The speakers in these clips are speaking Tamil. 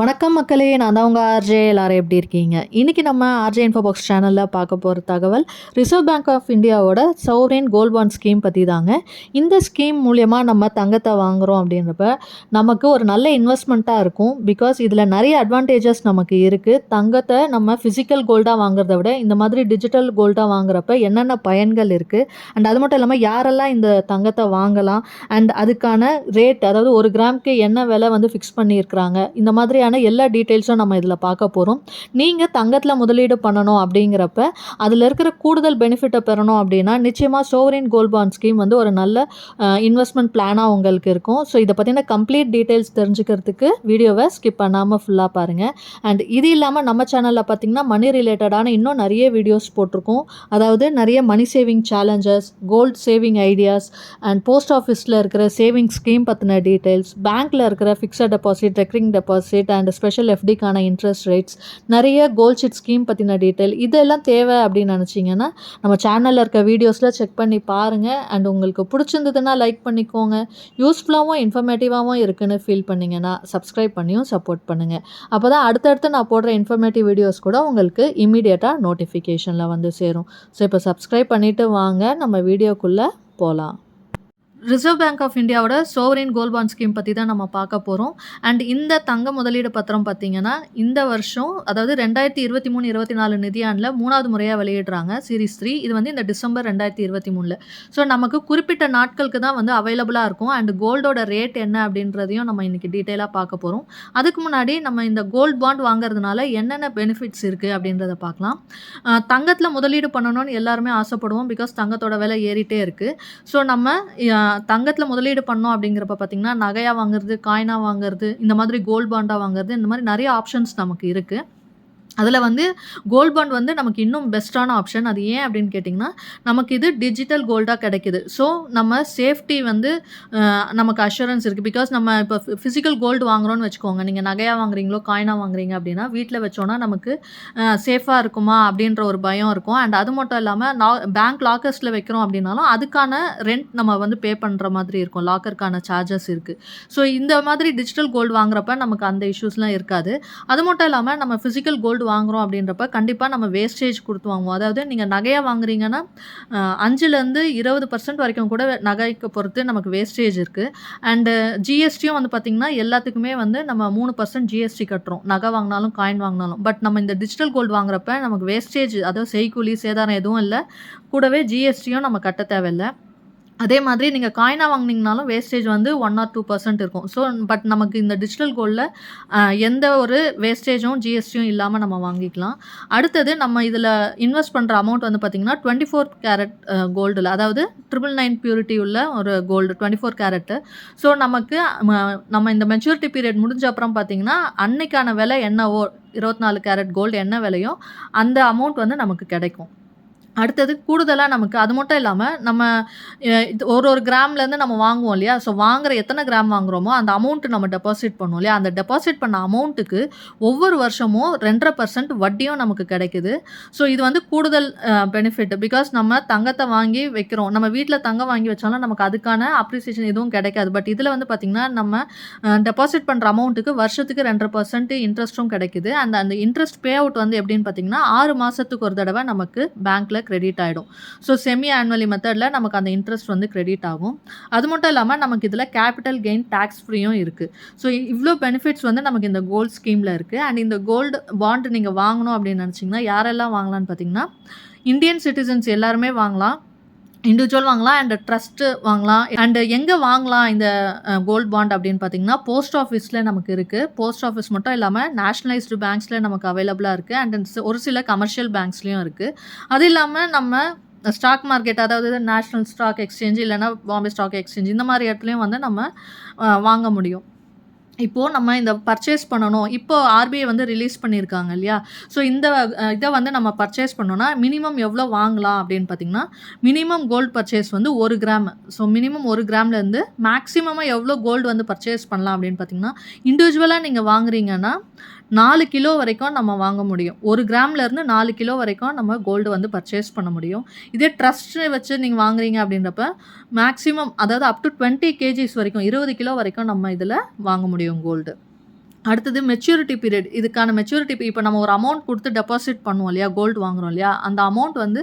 வணக்கம் மக்களே நான் தான் உங்கள் ஆர்ஜே. எல்லாரும் எப்படி இருக்கீங்க? இன்றைக்கி நம்ம ஆர்ஜே இன்ஃபோ பாக்ஸ் சேனலில் பார்க்க போகிற தகவல் ரிசர்வ் பேங்க் ஆஃப் இந்தியாவோட சௌரின் கோல்ட் பாண்ட் ஸ்கீம் பற்றி தாங்க இந்த ஸ்கீம் மூலயமா நம்ம தங்கத்தை வாங்குகிறோம் அப்படின்றப்ப நமக்கு ஒரு நல்ல இன்வெஸ்ட்மெண்ட்டாக இருக்கும். பிகாஸ் இதில் நிறைய அட்வான்டேஜஸ் நமக்கு இருக்குது தங்கத்தை நம்ம ஃபிசிக்கல் கோல்டாக வாங்குறத விட இந்த மாதிரி டிஜிட்டல் கோல்டாக வாங்குறப்ப என்னென்ன பயன்கள் இருக்குது அண்ட் அது மட்டும் இல்லாமல் யாரெல்லாம் இந்த தங்கத்தை வாங்கலாம்? அண்ட் அதுக்கான ரேட் அதாவது ஒரு கிராமுக்கு என்ன விலை வந்து ஃபிக்ஸ் பண்ணியிருக்கிறாங்க? இந்த மாதிரி மாதிரியான எல்லா டீட்டெயில்ஸும் நம்ம இதில் பார்க்க போகிறோம் நீங்கள் தங்கத்தில் முதலீடு பண்ணணும் அப்படிங்கிறப்ப அதில் இருக்கிற கூடுதல் பெனிஃபிட்டை பெறணும் அப்படின்னா நிச்சயமாக சோவரின் கோல்ட் பாண்ட் ஸ்கீம் வந்து ஒரு நல்ல இன்வெஸ்ட்மெண்ட் பிளானாக உங்களுக்கு இருக்கும். ஸோ இதை பற்றின கம்ப்ளீட் டீட்டெயில்ஸ் தெரிஞ்சுக்கிறதுக்கு வீடியோவை ஸ்கிப் பண்ணாமல் ஃபுல்லாக பாருங்கள் அண்ட் இது இல்லாமல் நம்ம சேனலில் பார்த்தீங்கன்னா மணி ரிலேட்டடான இன்னும் நிறைய வீடியோஸ் போட்டிருக்கோம். அதாவது நிறைய money saving challenges gold saving ideas and post ஆஃபீஸில் இருக்கிற சேவிங் ஸ்கீம் பற்றின டீட்டெயில்ஸ் பேங்க்கில் இருக்கிற fixed deposit recurring deposit and special எஃப்டிக்கான interest rates நிறைய கோல்ட் ஷீட் ஸ்கீம் பற்றின டீட்டெயில் இதெல்லாம் தேவை அப்படின்னு நினச்சிங்கன்னா நம்ம சேனலில் இருக்க வீடியோஸில் செக் பண்ணி பாருங்கள் அண்ட் உங்களுக்கு பிடிச்சிருந்ததுன்னா லைக் பண்ணிக்கோங்க. யூஸ்ஃபுல்லாகவும் இன்ஃபர்மேட்டிவாகவும் இருக்குன்னு ஃபீல் பண்ணிங்கன்னா சப்ஸ்கிரைப் பண்ணியும் சப்போர்ட் பண்ணுங்கள் அப்போ தான் அடுத்தடுத்து நான் போடுற இன்ஃபர்மேட்டிவ் வீடியோஸ் கூட உங்களுக்கு இமீடியட்டாக நோட்டிஃபிகேஷனில் வந்து சேரும். ஸோ இப்போ சப்ஸ்கிரைப் பண்ணிவிட்டு வாங்க. நம்ம வீடியோக்குள்ளே போகலாம் ரிசர்வ் பேங்க் ஆஃப் இந்தியாவோட சோவரின் கோல்ட் பாண்ட் ஸ்கீம் பற்றி தான் நம்ம பார்க்க போகிறோம் அண்ட் இந்த தங்க முதலீடு பத்திரம் பார்த்தீங்கன்னா இந்த வருஷம் அதாவது ரெண்டாயிரத்தி இருபத்தி மூணு இருபத்தி நாலு நிதியாண்டில் மூணாவது முறையாக வெளியிடுறாங்க சீரிஸ் த்ரீ இது வந்து இந்த டிசம்பர் ரெண்டாயிரத்தி இருபத்தி மூணில். ஸோ நமக்கு குறிப்பிட்ட நாட்களுக்கு தான் வந்து அவைலபிளாக இருக்கும். அண்ட் கோல்டோட ரேட் என்ன அப்படின்றதையும் நம்ம இன்றைக்கி டீட்டெயிலாக பார்க்க போகிறோம் அதுக்கு முன்னாடி நம்ம இந்த கோல்ட் பாண்ட் வாங்குறதுனால என்னென்ன பெனிஃபிட்ஸ் இருக்குது அப்படின்றத பார்க்கலாம். தங்கத்தில் முதலீடு பண்ணணும்னு எல்லாருமே ஆசைப்படுவோம். பிகாஸ் தங்கத்தோட விலை ஏறிட்டே இருக்குது ஸோ நம்ம தங்கத்தில் முதலீடு பண்ணோம் அப்படிங்கிறப்ப பார்த்திங்கன்னா நகையாக வாங்குறது காயினாக வாங்குறது இந்த மாதிரி கோல்ட் பாண்டாக வாங்குறது இந்த மாதிரி நிறைய ஆப்ஷன்ஸ் நமக்கு இருக்குது அதில் வந்து கோல்ட் பாண்ட் வந்து நமக்கு இன்னும் பெஸ்ட்டான ஆப்ஷன் அது ஏன் அப்படின்னு கேட்டிங்கன்னா நமக்கு இது டிஜிட்டல் கோல்டாக கிடைக்குது. ஸோ நம்ம சேஃப்டி வந்து நமக்கு அஷூரன்ஸ் இருக்குது பிகாஸ் நம்ம இப்போ ஃபிசிக்கல் கோல்டு வாங்குறோம்னு வச்சுக்கோங்க. நீங்கள் நகையாக வாங்குறீங்களோ காயினாக வாங்குறீங்க அப்படின்னா வீட்டில் வச்சோன்னா நமக்கு சேஃபாக இருக்குமா அப்படின்ற ஒரு பயம் இருக்கும். அண்ட் அது மட்டும் இல்லாமல் நா பேங்க் லாக்கர்ஸில் வைக்கிறோம் அப்படின்னாலும் அதுக்கான ரெண்ட் நம்ம வந்து பே பண்ணுற மாதிரி இருக்கும். லாக்கருக்கான சார்ஜஸ் இருக்குது ஸோ இந்த மாதிரி டிஜிட்டல் கோல்டு வாங்குறப்ப நமக்கு அந்த இஷ்யூஸ்லாம் இருக்காது. அது மட்டும் இல்லாமல் நம்ம ஃபிசிக்கல் கோல்டு வாங்குறோம் அப்படின்றப்ப கண்டிப்பாக நம்ம வேஸ்டேஜ் கொடுத்து வாங்குவோம். அதாவது நீங்கள் நகையாக வாங்குறீங்கன்னா அஞ்சுலேருந்து இருபது பர்சன்ட் வரைக்கும் கூட நகைக்கு பொறுத்து நமக்கு வேஸ்டேஜ் இருக்குது அண்டு ஜிஎஸ்டியும் வந்து பார்த்திங்கன்னா எல்லாத்துக்குமே வந்து நம்ம மூணு பர்சன்ட் ஜிஎஸ்டி கட்டுறோம். நகை வாங்கினாலும் காயின் வாங்கினாலும். பட் நம்ம இந்த டிஜிட்டல் கோல்டு வாங்குறப்ப நமக்கு வேஸ்டேஜ் அதாவது செய்கூலி சேதாரம் எதுவும் இல்லை. கூடவே ஜிஎஸ்டியும் நம்ம கட்ட தேவையில்லை. அதே மாதிரி நீங்கள் காயினாக வாங்கினீங்கனாலும் வேஸ்டேஜ் வந்து ஒன் ஆர் டூ பர்சன்ட் இருக்கும். ஸோ பட் நமக்கு இந்த டிஜிட்டல் கோல்டில் எந்த ஒரு வேஸ்டேஜும் ஜிஎஸ்டியும் இல்லாமல் நம்ம வாங்கிக்கலாம். அடுத்தது நம்ம இதில் இன்வெஸ்ட் பண்ணுற அமௌண்ட் வந்து பார்த்திங்கன்னா டுவெண்ட்டி ஃபோர் கேரட் கோல்டில் அதாவது ட்ரிபிள் நைன் பியூரிட்டி உள்ள ஒரு gold twenty four carat so நமக்கு நம்ம இந்த மெச்சூரிட்டி பீரியட் முடிஞ்ச அப்புறம் பார்த்திங்கன்னா அன்னைக்கான விலை என்னவோ இருபத்தி நாலு கேரட் கோல்டு என்ன விலையோ அந்த அமௌண்ட் வந்து நமக்கு கிடைக்கும். அடுத்தது கூடுதலாக நமக்கு அது மட்டும் இல்லாமல் நம்ம இது ஒரு ஒரு கிராம்லேருந்து நம்ம வாங்குவோம் இல்லையா? ஸோ வாங்குற எத்தனை கிராம் வாங்குறோமோ அந்த அமௌண்ட்டு நம்ம டெபாசிட் பண்ணுவோம் இல்லையா? அந்த டெபாசிட் பண்ண அமௌண்ட்டுக்கு ஒவ்வொரு வருஷமும் ரெண்டரை பர்சன்ட் வட்டியும் நமக்கு கிடைக்குது. ஸோ இது வந்து கூடுதல் பெனிஃபிட் பிகாஸ் நம்ம தங்கத்தை வாங்கி வைக்கிறோம். நம்ம வீட்டில் தங்கம் வாங்கி வச்சாலும் நமக்கு அதுக்கான அப்ரிசியேஷன் எதுவும் கிடைக்காது. பட் இதில் வந்து பார்த்திங்கன்னா நம்ம டெபாசிட் பண்ணுற அமௌண்ட்டுக்கு வருஷத்துக்கு ரெண்டரை பர்சன்ட் இன்ட்ரெஸ்ட்டும் கிடைக்குது. அந்த அந்த இன்ட்ரெஸ்ட் பே அவுட் வந்து எப்படின்னு பார்த்தீங்கன்னா ஆறு மாதத்துக்கு ஒரு தடவை நமக்கு பேங்க்கில் கிரெடிட் ஆகிடும் ஸோ செமி ஆனுவலி மெத்தடில் நமக்கு அந்த இன்ட்ரெஸ்ட் வந்து கிரெடிட் ஆகும். அது மட்டும் இல்லாமல் நமக்கு இதில் கேபிட்டல் கெயின் டேக்ஸ் ஃப்ரீயும் இருக்குது ஸோ இவ்வளோ பெனிஃபிட்ஸ் வந்து நமக்கு இந்த கோல்டு ஸ்கீமில் இருக்குது அண்ட் இந்த கோல்டு பாண்டு நீங்கள் வாங்கணும் அப்படின்னு நினச்சிங்கன்னா யாரெல்லாம் வாங்கலாம்னு பார்த்தீங்கன்னா இந்தியன் சிட்டிசன்ஸ் எல்லாருமே வாங்கலாம். இண்டிவிஜுவல் வாங்கலாம் அண்ட் ட்ரஸ்ட்டு வாங்கலாம். அண்ட் எங்கே வாங்கலாம் இந்த கோல்ட் பாண்ட் அப்படின்னு பார்த்தீங்கன்னா போஸ்ட் ஆஃபீஸில் நமக்கு இருக்குது போஸ்ட் ஆஃபீஸ் மட்டும் இல்லாமல் நேஷ்னலைஸ்டு பேங்க்ஸில் நமக்கு அவைலபிளாக இருக்குது அண்ட் ஒரு சில கமர்ஷியல் பேங்க்ஸ்லேயும் இருக்குது அது இல்லாமல் நம்ம ஸ்டாக் மார்க்கெட் அதாவது நேஷ்னல் ஸ்டாக் எக்ஸ்சேஞ்ச் இல்லைன்னா பாம்பே ஸ்டாக் எக்ஸ்சேஞ்ச் இந்த மாதிரி இடத்துலையும் வந்து நம்ம வாங்க முடியும். இப்போது நம்ம இந்த பர்ச்சேஸ் பண்ணணும். இப்போ ஆர்பிஐ வந்து ரிலீஸ் பண்ணியிருக்காங்க இல்லையா? ஸோ இந்த இதை வந்து நம்ம பர்ச்சேஸ் பண்ணோன்னா மினிமம் எவ்வளோ வாங்கலாம் அப்படின்னு பார்த்தீங்கன்னா மினிமம் கோல்டு பர்ச்சேஸ் வந்து ஒரு கிராம் ஸோ மினிமம் ஒரு கிராம்லேருந்து மேக்ஸிமமாக எவ்வளோ கோல்டு வந்து பர்ச்சேஸ் பண்ணலாம் அப்படின்னு பார்த்தீங்கன்னா இண்டிவிஜுவலாக நீங்கள் வாங்குறீங்கன்னா நாலு கிலோ வரைக்கும் நம்ம வாங்க முடியும். ஒரு கிராம்லேருந்து நாலு கிலோ வரைக்கும் நம்ம கோல்டு வந்து பர்ச்சேஸ் பண்ண முடியும். இதே ட்ரஸ்ட் வச்சு நீங்கள் வாங்குறீங்க அப்படின்றப்ப மேக்ஸிமம் அதாவது அப் டு டுவெண்ட்டி கேஜிஸ் வரைக்கும் இருபது கிலோ வரைக்கும் நம்ம இதில் வாங்க முடியும் கோல்டு அடுத்தது மெச்சூரிட்டி பீரியட் இதுக்கான மெச்சூரிட்டி இப்போ நம்ம ஒரு அமௌண்ட் கொடுத்து டெபாசிட் பண்ணுவோம் இல்லையா? கோல்டு வாங்குறோம் இல்லையா? அந்த அமௌண்ட் வந்து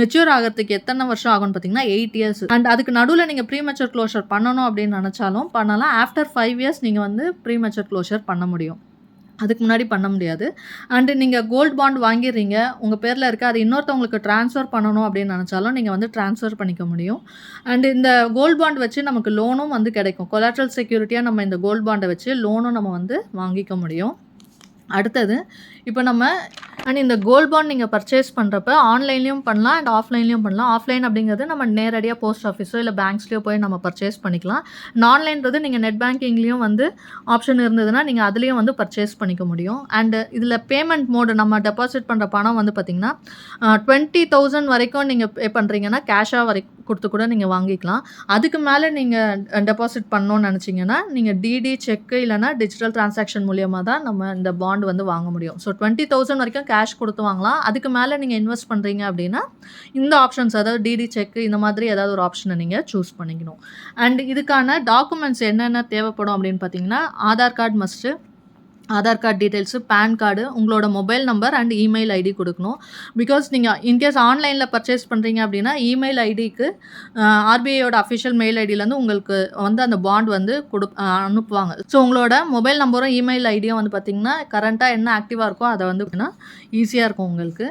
மெச்சூர் ஆகிறதுக்கு எத்தனை வருஷம் ஆகும்னு பார்த்தீங்கன்னா எயிட் இயர்ஸ் அண்ட் அதுக்கு நடுவில் நீங்கள் ப்ரீ மெச்சூர் க்ளோஷர் பண்ணணும் அப்படின்னு நினச்சாலும் பண்ணலாம். ஆஃப்டர் ஃபைவ் இயர்ஸ் நீங்கள் வந்து ப்ரீ மெச்சூர் க்ளோஷர் பண்ண முடியும். அதுக்கு முன்னாடி பண்ண முடியாது. அண்டு நீங்கள் கோல்ட் பாண்ட் வாங்கிடுறீங்க உங்கள் பேரில் இருக்க அது இன்னொருத்தவங்களுக்கு ட்ரான்ஸ்ஃபர் பண்ணணும் அப்படின்னு நினச்சாலும் நீங்கள் வந்து ட்ரான்ஸ்ஃபர் பண்ணிக்க முடியும். அண்டு இந்த கோல்ட் பாண்ட் வச்சு நமக்கு லோனும் வந்து கிடைக்கும். கொலாட்ரல் செக்யூரிட்டியாக நம்ம இந்த கோல்ட் பாண்டை வச்சு லோனும் நம்ம வந்து வாங்கிக்க முடியும். அடுத்தது இப்போ நம்ம அண்ட் இந்த கோல்ட் பாண்ட் நீங்கள் பர்ச்சேஸ் பண்ணுறப்ப ஆன்லைன்லேயும் பண்ணலாம் அண்ட் ஆஃப்லைன்லேயும் பண்ணலாம். ஆஃப்லைன் அப்படிங்கிறது நம்ம நேரடியாக போஸ்ட் ஆஃபீஸோ இல்லை பேங்க்ஸ்லேயோ போய் நம்ம பர்ச்சேஸ் பண்ணிக்கலாம். ஆன்லைன்றது நீங்கள் நெட் பேங்கிங்லேயும் வந்து ஆப்ஷன் இருந்ததுன்னா நீங்கள் அதுலேயும் வந்து பர்ச்சேஸ் பண்ணிக்க முடியும். அண்டு இதில் பேமெண்ட் மோடு நம்ம டெபாசிட் பண்ணுற பணம் வந்து பார்த்திங்கன்னா டுவெண்ட்டி தௌசண்ட் வரைக்கும் நீங்கள் பே பண்ணுறீங்கன்னா கேஷாக வரைக்கும் கொடுத்து கூட நீங்கள் வாங்கிக்கலாம். அதுக்கு மேலே நீங்கள் டெபாசிட் பண்ணோன்னு நினச்சிங்கன்னா நீங்கள் டிடி செக்கு இல்லைனா டிஜிட்டல் டிரான்சாக்ஷன் மூலியமாக தான் நம்ம இந்த பாண்ட் வந்து வாங்க முடியும். ஸோ டுவெண்ட்டி தௌசண்ட் வரைக்கும் கேஷ் கொடுத்து வாங்கலாம். அதுக்கு மேலே நீங்கள் இன்வெஸ்ட் பண்ணுறீங்க அப்படின்னா இந்த ஆப்ஷன்ஸ் அதாவது டிடி செக்கு இந்த மாதிரி ஏதாவது ஒரு ஆப்ஷனை நீங்கள் சூஸ் பண்ணிக்கணும். அண்ட் இதுக்கான டாக்குமெண்ட்ஸ் என்னென்ன தேவைப்படும் அப்படின்னு பார்த்தீங்கன்னா Aadhaar card must Aadhaar card details PAN card உங்களோட mobile number and email ID கொடுக்கணும். பிகாஸ் நீங்கள் இன்கேஸ் ஆன்லைனில் பர்ச்சேஸ் பண்ணுறீங்க அப்படின்னா இமெயில் ஐடிக்கு ஆர்பிஐயோட அஃபிஷியல் மெயில் ஐடியிலேருந்து உங்களுக்கு வந்து அந்த பாண்ட் வந்து கொடு அனுப்புவாங்க. ஸோ உங்களோட மொபைல் நம்பரும் இமெயில் ஐடியும் வந்து பார்த்திங்கன்னா கரண்ட்டாக என்ன ஆக்டிவாக இருக்கோ அதை வந்து ஈஸியாக இருக்கும் உங்களுக்கு.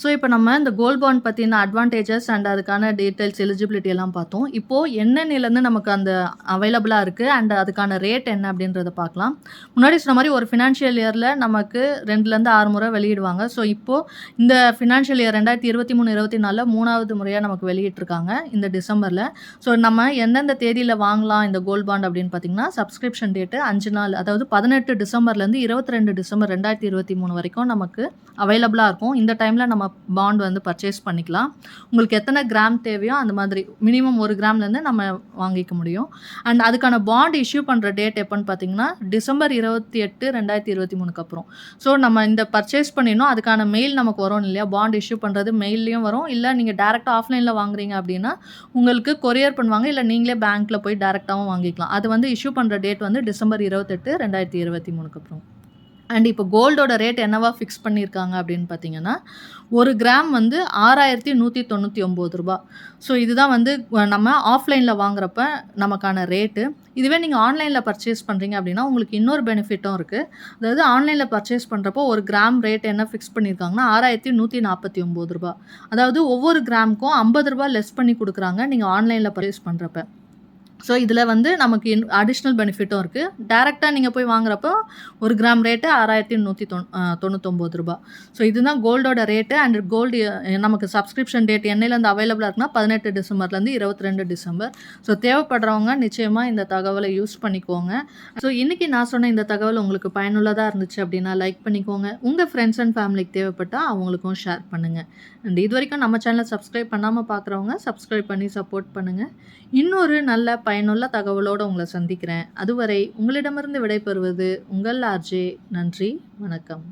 ஸோ இப்போ நம்ம இந்த கோல்ட் பாண்ட் பற்றின அட்வான்டேஜஸ் அண்ட் அதுக்கான டீட்டெயில்ஸ் எலிஜிபிலிட்டி எல்லாம் பார்த்தோம். இப்போது என்னென்னலேருந்து நமக்கு அந்த அவைலபிளாக இருக்குது அண்ட் அதுக்கான ரேட் என்ன அப்படின்றத பார்க்கலாம். முன்னாடி சொன்ன மாதிரி ஒரு ஃபினான்ஷியல் இயரில் நமக்கு ரெண்டுலேருந்து ஆறு முறை வெளியிடுவாங்க. ஸோ இப்போது இந்த ஃபினான்ஷியல் இயர் ரெண்டாயிரத்தி இருபத்தி மூணு இருபத்தி நாலில் மூணாவது முறையாக நமக்கு வெளியிட்டிருக்காங்க இந்த டிசம்பரில். ஸோ நம்ம எந்தெந்த தேதியில் வாங்கலாம் இந்த கோல்ட் பாண்ட் அப்படின்னு பார்த்தீங்கன்னா சப்ஸ்கிரிப்ஷன் டேட்டு அஞ்சு நாள் அதாவது பதினெட்டு டிசம்பர்லேருந்து இருபத்தி ரெண்டு டிசம்பர் ரெண்டாயிரத்தி இருபத்தி மூணு வரைக்கும் நமக்கு அவைலபிளாக இருக்கும். இந்த டைமில் நம்ம பாண்ட் வந்து பர்ச்சேஸ் பண்ணிக்கலாம். உங்களுக்கு எத்தனை கிராம் தேவையோ அந்த மாதிரி மினிமம் ஒரு கிராம்லேருந்து நம்ம வாங்கிக்க முடியும். அண்ட் அதுக்கான பாண்ட் இஷ்யூ பண்ணுற டேட் எப்போன்னு பார்த்தீங்கன்னா டிசம்பர் இருபத்தி எட்டு ரெண்டாயிரத்தி இருபத்தி மூணுக்கு அப்புறம். ஸோ நம்ம இந்த பர்ச்சேஸ் பண்ணிடணும். அதுக்கான மெயில் நமக்கு வரும் இல்லையா? பாண்ட் இஷ்யூ பண்ணுறது மெயிலையும் வரும். இல்லை நீங்கள் டேரெக்டாக ஆஃப்லைனில் வாங்குறீங்க அப்படின்னா உங்களுக்கு கொரியர் பண்ணுவாங்க. இல்லை நீங்களே பேங்க்கில் போய் டேரெக்டாகவும் வாங்கிக்கலாம். அது வந்து இஷ்யூ பண்ணுற டேட் வந்து டிசம்பர் இருபத்தெட்டு ரெண்டாயிரத்தி இருபத்தி மூணுக்கு அப்புறம். அண்ட் இப்போ கோல்டோட ரேட் என்னவா ஃபிக்ஸ் பண்ணியிருக்காங்க அப்படின்னு பார்த்தீங்கன்னா ஒரு கிராம் வந்து ஆறாயிரத்தி நூற்றி தொண்ணூற்றி ஒம்பது ரூபா. ஸோ இதுதான் வந்து நம்ம ஆஃப்லைனில் வாங்குறப்ப நமக்கான ரேட்டு இதுவே நீங்கள் ஆன்லைனில் பர்ச்சேஸ் பண்ணுறீங்க அப்படின்னா உங்களுக்கு இன்னொரு பெனிஃபிட்டும் இருக்குது அதாவது ஆன்லைனில் பர்ச்சேஸ் பண்ணுறப்போ ஒரு கிராம் ரேட் என்ன ஃபிக்ஸ் பண்ணியிருக்காங்கன்னா ஆறாயிரத்தி நூற்றி நாற்பத்தி ஒம்பது ரூபா. அதாவது ஒவ்வொரு கிராமுக்கும் ஐம்பது ரூபா லெஸ் பண்ணி கொடுக்குறாங்க நீங்கள் ஆன்லைனில் பர்ச்சேஸ் பண்ணுறப்ப ஸோ இதில் வந்து நமக்கு இன் அடிஷ்னல் பெனிஃபிட்டும் இருக்குது டேரெக்டாக நீங்கள் போய் வாங்குறப்போ ஒரு கிராம் ரேட்டு ஆறாயிரத்தி நூற்றி தொண் தொண்ணூத்தொம்பது ரூபா ஸோ இதுதான் கோல்டோட ரேட்டு அண்ட் கோல்டு நமக்கு சப்ஸ்கிரிப்ஷன் டேட் என்னையிலேருந்து அவைலபிளாக இருக்குன்னா பதினெட்டு டிசம்பர்லேருந்து இருபத்தி ரெண்டு டிசம்பர். ஸோ தேவைப்படுறவங்க நிச்சயமாக இந்த தகவலை யூஸ் பண்ணிக்கோங்க. ஸோ இன்றைக்கி நான் சொன்ன இந்த தகவல் உங்களுக்கு பயனுள்ளதாக இருந்துச்சு அப்படின்னா லைக் பண்ணிக்கோங்க. உங்கள் ஃப்ரெண்ட்ஸ் அண்ட் ஃபேமிலிக்கு தேவைப்பட்டால் அவங்களுக்கும் ஷேர் பண்ணுங்கள் அண்ட் இது வரைக்கும் நம்ம சேனலை சப்ஸ்கிரைப் பண்ணாமல் பார்க்குறவங்க சப்ஸ்கிரைப் பண்ணி சப்போர்ட் பண்ணுங்கள் இன்னொரு நல்ல பயனுள்ள தகவலோடு உங்களை சந்திக்கிறேன். அதுவரை உங்களிடமிருந்து விடைபெறுவது உங்கள் ஆர்ஜே நன்றி வணக்கம்.